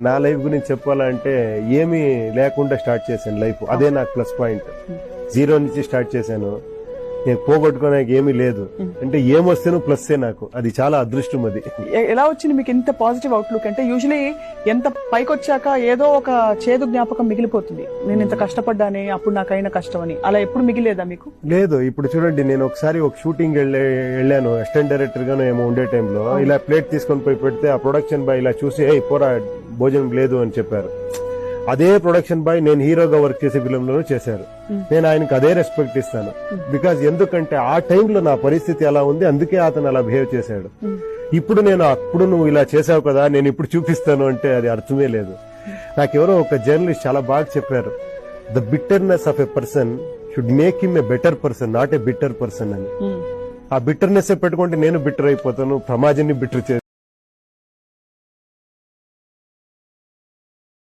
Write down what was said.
నా లైఫ్ గురించి చెప్పాలంటే ఏమీ లేకుండా స్టార్ట్ చేశాను లైఫ్ అదే నాకు ప్లస్ పాయింట్ జీరో నుంచి స్టార్ట్ చేశాను. నేను పోగొట్టుకోడానికి ఏమీ లేదు. అంటే ఏమొస్తేనో ప్లస్సే నాకు. అది చాలా అదృష్టం అది. ఎలా వచ్చింది మీకు ఇంత పాజిటివ్ అవుట్లుక్ అంటే యూజువలీ ఎంత పైకి వచ్చాక ఏదో ఒక చేదు జ్ఞాపకం మిగిలిపోతుంది. నేను ఇంత కష్టపడ్డానే అప్పుడు నాకు అయిన కష్టం అని అలా ఎప్పుడు మిగిలేదా మీకు? లేదు ఇప్పుడు చూడండి నేను ఒకసారి ఒక షూటింగ్ వెళ్ళే వెళ్ళాను. అసిస్టెంట్ డైరెక్టర్ గాను ఏమో ఉండే టైంలో ఇలా ప్లేట్ తీసుకొని పోయి పెడితే ఆ ప్రొడక్షన్ బాయ్ ఇలా చూసి ఏ పోరా భోజనం లేదు అని చెప్పారు. అదే ప్రొడక్షన్ బాయ్ నేను హీరోగా వర్క్ చేసే ఫిలింలోనూ చేశారు. నేను ఆయనకు అదే రెస్పెక్ట్ ఇస్తాను. బికాజ్ ఎందుకంటే ఆ టైంలో నా పరిస్థితి ఎలా ఉంది అందుకే అతను అలా బిహేవ్ చేశాడు. ఇప్పుడు నేను అప్పుడు నువ్వు ఇలా చేసావు కదా నేను ఇప్పుడు చూపిస్తాను అంటే అది అర్థమే లేదు. నాకెవరో ఒక జర్నలిస్ట్ చాలా బాగా చెప్పారు. The bitterness of a person should make him a better person not a bitter person అని. ఆ బిట్టర్నెస్ పెట్టుకుంటే నేను బిట్టర్ అయిపోతాను సమాజాన్ని బిట్టర్